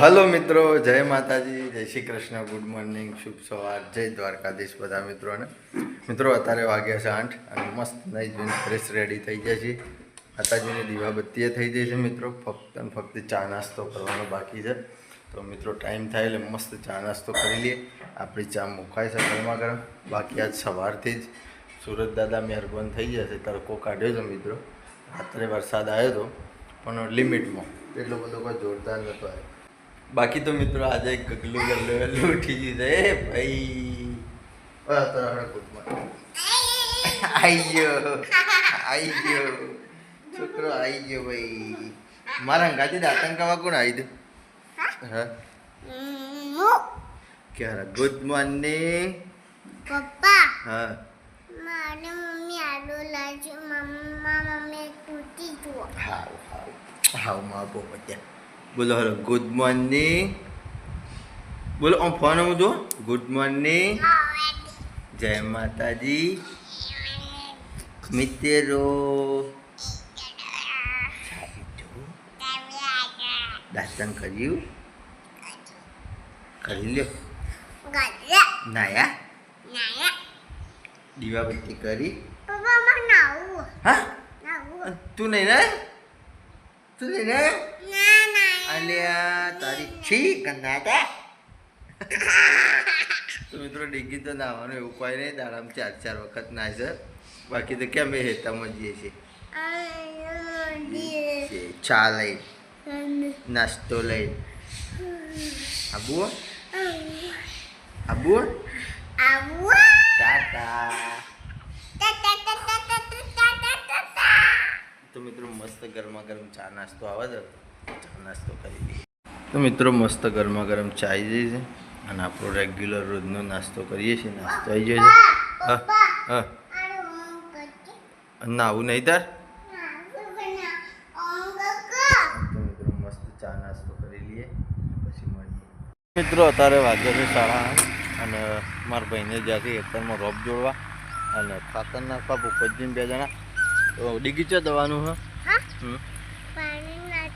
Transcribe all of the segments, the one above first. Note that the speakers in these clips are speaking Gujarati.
હલો મિત્રો, જય માતાજી, જય શ્રી કૃષ્ણ, ગુડ મોર્નિંગ, શુભ સવાર, જય દ્વારકાધીશ બધા મિત્રોને. મિત્રો, અત્યારે વાગ્યા છે આઠ અને મસ્ત નહીં જોઈને ફ્રેશ રેડી થઈ જાય છે માતાજીની દીવાબત્તીએ થઈ જાય છે મિત્રો, ફક્ત ને ફક્ત ચા નાસ્તો કરવાનો બાકી છે. તો મિત્રો ટાઈમ થાય એટલે મસ્ત ચા નાસ્તો કરી લઈએ. આપણી ચા મુકાય છે ગરમા ગરમ. બાકી આજ સવારથી જ સુરત દાદા મહેરબાન થઈ જશે તડકો કાઢ્યો છે મિત્રો. રાત્રે વરસાદ આવ્યો હતો પણ લિમિટમાં એટલો બધો કોઈ જોરદાર નહોતો આવ્યો. બાકી તો મિત્રો આજે કકલું ગલ્લું ગલ્લું ઉઠી ગયું છે. ભાઈ. આઈ ગયો. આઈ ગયો. છોકરો આઈ ગયો ભાઈ. મારા હંગાથી દાંતણ કવા કોણ આવી દે? હા? ક્યારે? Good morning. પપ્પા. હા. મારે મમ્મી આડો લાજો મમ્મા મમ્મી તૂટી જો હાવ હાવ. હાવ મા બહુ મજા બોલો, હલો. ગુડ મોર્નિંગ બોલો હું ફોન હું જો ગુડ મોર્નિંગ જય માતાજી. મિત્રો દાંતન કર્યું? કરી લ્યો. નાયા? દીવાબત્તી કરી? હા? તું નહીં ને? તું નહીં ના? અલ્યા તારી છી ગંદાતા તો. મિત્રો ડિગ્ગી તો નાવાનું એવું કોઈ નહીં દાડામાં ચાર ચાર વખત નાય સર બાકી તો કેમ એ હેતામાં જઈએ છીએ? ચા લઈ નાસ્તો લઈ. આબુ? આબુ? આબુ? ટાટા. તો મિત્રો મસ્ત ગરમા ગરમ ચા નાસ્તો આવે હતો નાસ્તો કરી લઈએ. તો મિત્રો મસ્ત ગરમા ગરમ ચા આવી જાય છે અને આપણો રેગ્યુલર રોજનો નાસ્તો કરીએ છીએ. નાસ્તો આવી જાય છે. હા હા. આડો ના આવું નહીં તાર? નાવું ચા નાસ્તો કરી લઈએ પછી મળીએ. મિત્રો અત્યારે વાગ્યા છે સાડા અને મારા ભાઈને જ્યાંથી ખેતરમાં રોપ જોડવા અને ખાતર નાખવા ભૂપતજીને બે જણા. તો ડીગી છે દવાનું હા હા હમ પાણી ના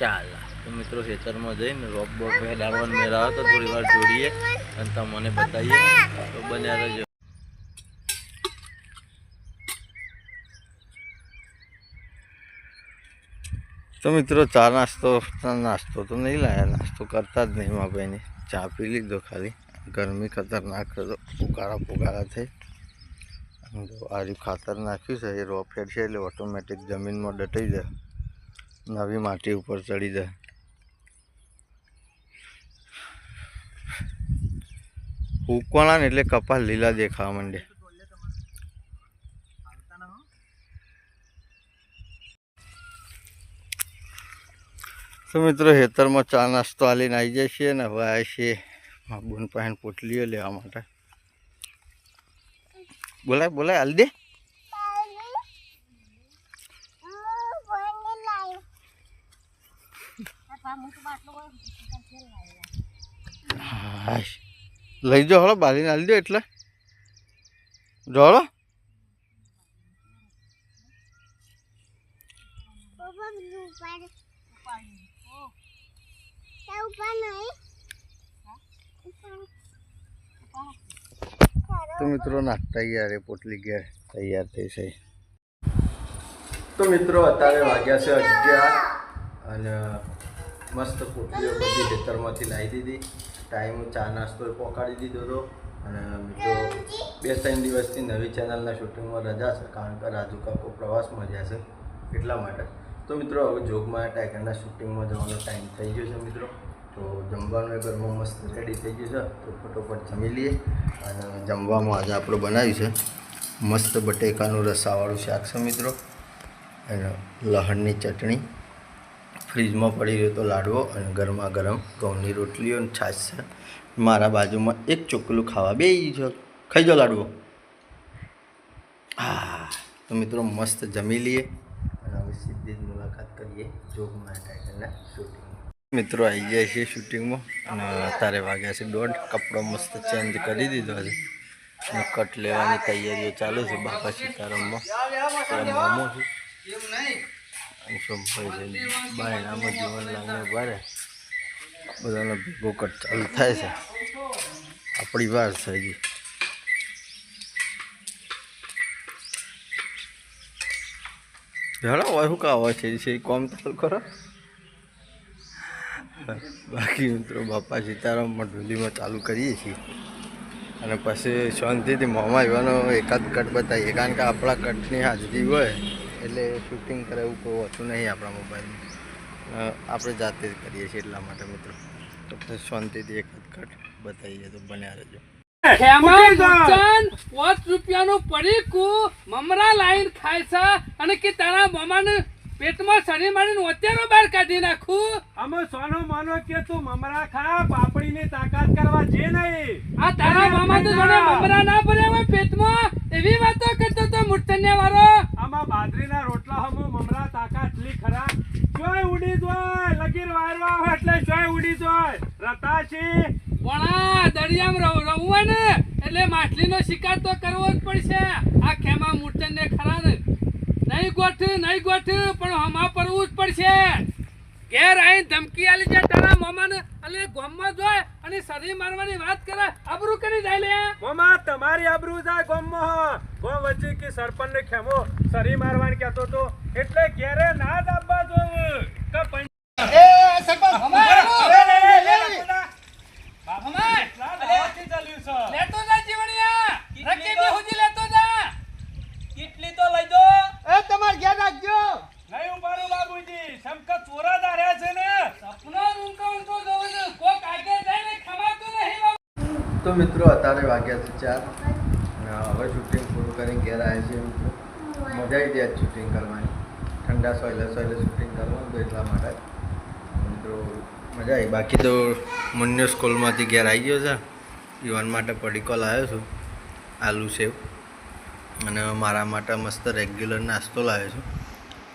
ચાલા. તો મિત્રો ખેતરમાં જઈને રોપ બોપ ડાળવાનું મેળા આવે તો થોડી વાર જોડીએ અને તમને બતાવીએ. તો બન્યા રહેજો તો મિત્રો ચા નાસ્તો નાસ્તો તો નહીં લાયા. નાસ્તો કરતા જ નહીં મા ભાઈને. ચા પી લીધો ખાલી. ગરમી ખતરનાક હતો. પુકારા પુકારા થઈ. આ ખાતર નાખ્યું છે, એ રોફેડ છે એટલે ઓટોમેટિક જમીનમાં દટાઈ જાય. નવી માટી ઉપર ચડી જાય. ઉકવાણા એટલે કપાસ લીલા દેખાવા માંડે. તો મિત્રો હેતરમાં ચા નાસ્તો આલીને આવી જાય છે ને હવે આવે છે બુન પહેન પોટલીઓ લેવા માટે. બોલાય બોલાય હાલ દે પાણી હું પાણી લાવ્યો હાશ લઈ જાઓ હળો બાલીને હાલી દો એટલે. જો ઉપાડ તે મિત્રો ના તૈયાર એ પોટલી ઘેર તૈયાર થઈ છે. તો મિત્રો, અત્યારે વાગ્યા છે અગિયાર અને મસ્ત પોટલીઓ બધી ખેતરમાંથી લાવી દીધી. ટાઈમ ચા નાસ્તો પહોંચાડી દીધો હતો. અને મિત્રો બે ત્રણ દિવસથી નવી ચેનલના શૂટિંગમાં રજા છે, કારણ કે રાજુ કાકો પ્રવાસમાં જ્યાં છે એટલા માટે. તો મિત્રો, હવે જોગમાં ટાઈગરના શૂટિંગમાં જવાનો ટાઈમ થઈ ગયો છે મિત્રો. તો જમવાનું ઘરમાં મસ્ત રેડી થઈ ગયું છે. તો ફટોફટ જમી લઈએ. અને જમવામાં આજે આપણું બનાવ્યું છે મસ્ત બટેકાનું રસાવાળું શાક છે મિત્રો. અને લહણની ચટણી. ફ્રીજમાં પડી રહ્યો તો લાડવો અને ગરમા ગરમ ઘઉંની રોટલીઓ અને છાશ છે. મારા બાજુમાં એક ચોકલું ખાવા બે છો ખાઈ જાઓ લાડવો. હા, તો મિત્રો મસ્ત જમી લઈએ અને હવે સીધી જ મુલાકાત કરીએ જોગમાં ટાઈટલના શૂટિંગ મિત્રો આવી જાય છે શૂટિંગમાં અને અત્યારે વાગ્યા છે દોઢ. કપડો મસ્ત ચેન્જ કરી દીધો છે અને કટ લેવાની તૈયારીઓ ચાલુ છે બાપા સીતારામમાં. મોમો છે. અને સોમભાઈ છે. બાયણામાં જીવન લાઈને ભરે. બધાનો ભેગો કટ ચાલુ થાય છે. આપણી વાર છે હજી. હેડો હોય શું કાવા છે? છે કોમ ચાલુ કરો. બાકી મિત્રો, બાપા સીતારામમાં ઢોલીમાં ચાલુ કરીએ છીએ. અને પછી શાંતિથી મોંમાં આવવાનો એકાદ કટ બતાવીએ. કારણ કે આપણા કટની હાજરી હોય. એટલે શૂટિંગ કરે એવું કોઈ હોતું નહીં આપણા મોબાઈલમાં આપણે જાતે જ કરીએ છીએ એટલા માટે મિત્રો. તો શાંતિથી એક કટ બતાવીએ તો બન્યા રહેજો. પાંચ રૂપિયાનું પડીકું મમરા લાઈન ખાય છે અને કે તારા મમાને પેટમાં શરીર મારીને અત્યારો બહાર કાઢી નાખું? અમે સોનો માનો કે તું મમરા ખા પાપડીની તાકાત કરવા જે નહીં. આ તારા મામા તો જોડે મમરા ના ભર્યા હોય પેટમાં? એવી વાતો કરતો તો મૂર્તન્ય વાળો આમાં બાજરીના રોટલા હમો, મમરા તાકાત લી ખરા. જોય ઉડી જોય, લગીર વારવા એટલે જોય ઉડી જોય. રતાશી પણ દરિયામાં રહું રહું હોય ને, એટલે માછલીનો શિકાર તો કરવો જ પડશે. આ ખેમા મૂર્તન્ય ખરા ને. નહીં ગોઠ નહીં ગોઠ, પણ હમા પરવું જ પડશે. ધમકી આલી છે તારા મામાને અલે ગોમમાં જોય અને શરીર મારવાની વાત કરે આબરૂ કરી જાય લે મોમા તમારી આબરૂ જાય ગોમમાં હો. ગોમ વચ્ચે કે સરપંચ ને ખેમો સરી મારવાન કહેતો તો એટલે ઘેરે ના દાબવા જોવું કે પંચ- લે, લે, લે, લે, લે, બાપ અમાર, લે ચાલ્યું છે. લેતો જા જીવણિયા રકેબી હુજી લેતો જા નહીં ઉભારું બાબુજી સમકત ચોરા દાર્યા છે ને સપનો ઊંકો ઊંકો જોવું છે કોક આગળ જાય ને ખમાતું નહીં બાબુ. તો મિત્રો અત્યારે વાગ્યા છે ચાર અને હવે શૂટિંગ પૂરું કરીને ઘેર છે મજા આવી જાય શૂટિંગ કરવાની. ઠંડા સોયલે સોયલે શૂટિંગ કરવાનું તો એટલા માટે. મિત્રો, મજા આવી. બાકી તો મુન્યો સ્કૂલમાંથી ઘેર આવી ગયો છે. યુવાન માટે પડીકો લાવ્યો છું. આલુ સેવ. અને મારા માટે મસ્ત રેગ્યુલર નાસ્તો લાવ્યો છું.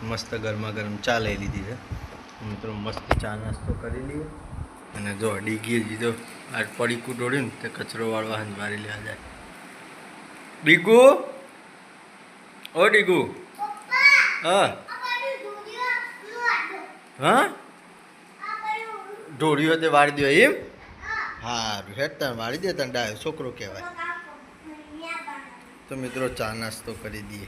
મસ્ત ગરમા ગરમ ચા લઈ લીધી છે. મિત્રો, મસ્ત ચા નાસ્તો કરી લઈએ. અને જો ડીગી હજી તો આ પડીકું દોડ્યું ને, તે કચરો વાળવા હંજવારી લેવા જાય. ડીગુ ઓ ડીગુ હા. હા? ઢોળીઓ તે વાળી દો એમ? સારું હેડ તને વાળી દે તને ડાયો છોકરો કહેવાય. તો મિત્રો ચા નાસ્તો કરી દઈએ.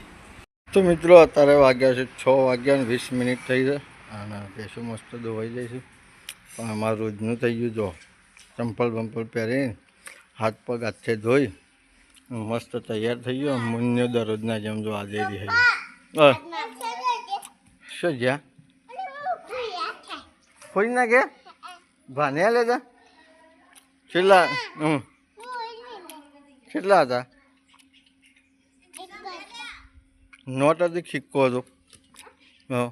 તો મિત્રો અત્યારે વાગ્યા છે છ વાગ્યા ને વીસ મિનિટ થઈ છે. અને પેશું મસ્ત ધોવાઈ જાય છે. પણ અમારું રોજનું થઈ ગયું જો. ચંપલ બંપલ પહેરીને હાથ પગ હાથે ધોઈ મસ્ત તૈયાર થઈ ગયો મુન્યો દરરોજના જેમ જો આજે રહી ગયો શું જ્યાં ફોઈ ના કે ભાને લેતા કેટલા હમ કેટલા હતા નોટ હતી સિક્કો હતો હા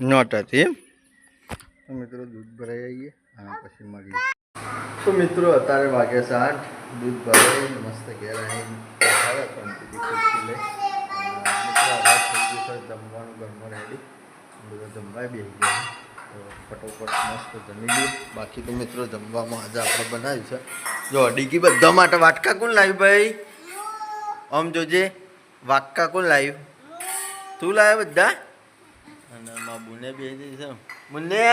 નોટ હતી એમ તો મિત્રો દૂધ ભરાઈ આવીએ અને પછી મળીએ તો મિત્રો, અત્યારે વાગે છે દૂધ ભરાઈ મસ્ત ઘેર જમવાનું, ઘરમાં રેડી બધા જમવા બી ગયા. તો ફટોફટ મસ્ત જમી ગયું બાકી તો મિત્રો, જમવામાં આજે આપણે બનાવ્યું છે. જો, ડીગી બધા માટે વાટકા કોણ લાવ્યું ભાઈ? આમ જોજે, વાટકા કોણ લાવ્યું? તું લાવ્યો બધા? અને મા બુને બી છે. બુને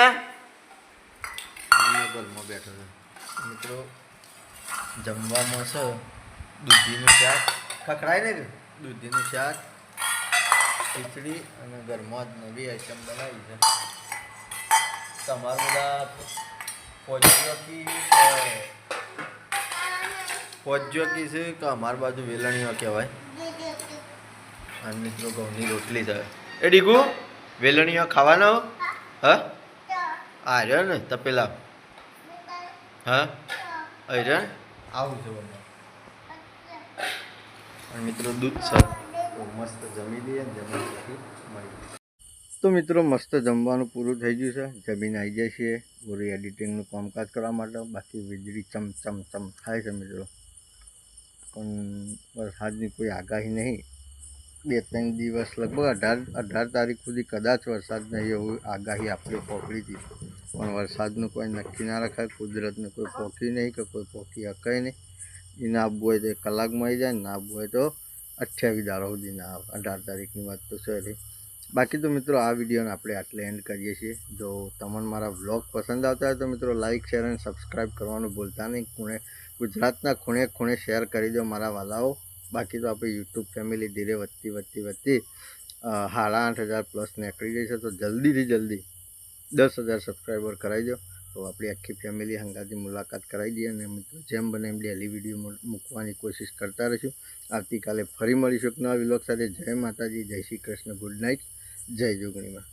ઘરમાં બેઠો છે. મિત્રો જમવામાં છે દૂધીનું શાક. ખખડાય ને કે દૂધીનું શાક ખીચડી અને ઘરમાં જ નવી આઈટમ બનાવી છે. તમારા બધા પોજ્યોકી પોજ્યોકી છે? કે અમારી બાજુ વેલણીઓ કહેવાય? અને મિત્રો ઘઉંની રોટલી છે. એ ડીગુ વેલણીઓ ખાવાનો હા. આ રહ્યો ને તપેલા. હા? રહ્યો આવું અને મિત્રો દૂધ છે. તો મસ્ત જમી લઈએ જમી તો મિત્રો મસ્ત જમવાનું પૂરું થઈ ગયું છે. જમીન આવી જાય છે. પૂરી એડિટિંગનું કામકાજ કરવા માટે. બાકી વીજળી ચમ ચમ ચમ થાય છે મિત્રો. પણ વરસાદની કોઈ આગાહી નહીં. બે ત્રણ દિવસ લગભગ અઢાર અઢાર તારીખ સુધી કદાચ વરસાદ નહીં એવું આગાહી આપણે પકડી હતી પણ વરસાદનું કોઈ નક્કી ના રખાય, કુદરતને કોઈ પોકી નહીં કે કોઈ પોકી હકાય નહીં. એ ના આવવું હોય તો કલાકમાં આવી જાય, ને આવવું હોય તો અઠ્યાવીસ દાડો સુધી ના આવે. અઢાર તારીખની વાત તો રહી બાકી તો મિત્રો આ વિડીયોને આપણે આટલે એન્ડ કરીએ છીએ. જો તમને મારા વ્લોગ પસંદ આવતા હોય તો મિત્રો લાઇક શેર અને સબસ્ક્રાઈબ કરવાનું ભૂલતા નહીં. ખૂણે ગુજરાતના ખૂણે ખૂણે શેર કરી દો મારા વાલાઓ. બાકી તો આપણી યુટ્યુબ ફેમિલી ધીરે વધતી વધતી વધતી સાડા આઠ હજાર પ્લસ નીકળી જશે તો જલ્દીથી જલ્દી દસ હજાર સબસ્ક્રાઈબર કરાવી દો. તો આપણી આખી ફેમિલી હંગાથી મુલાકાત કરાવી દઈએ અને મિત્રો, જેમ બને એમ ડેલી વીડિયો મૂકવાની કોશિશ કરતા રહીશું. આવતીકાલે ફરી મળીશું નવા વિલોક સાથે. જય માતાજી, જય શ્રી કૃષ્ણ ગુડ નાઇટ જય જોગણીમાં.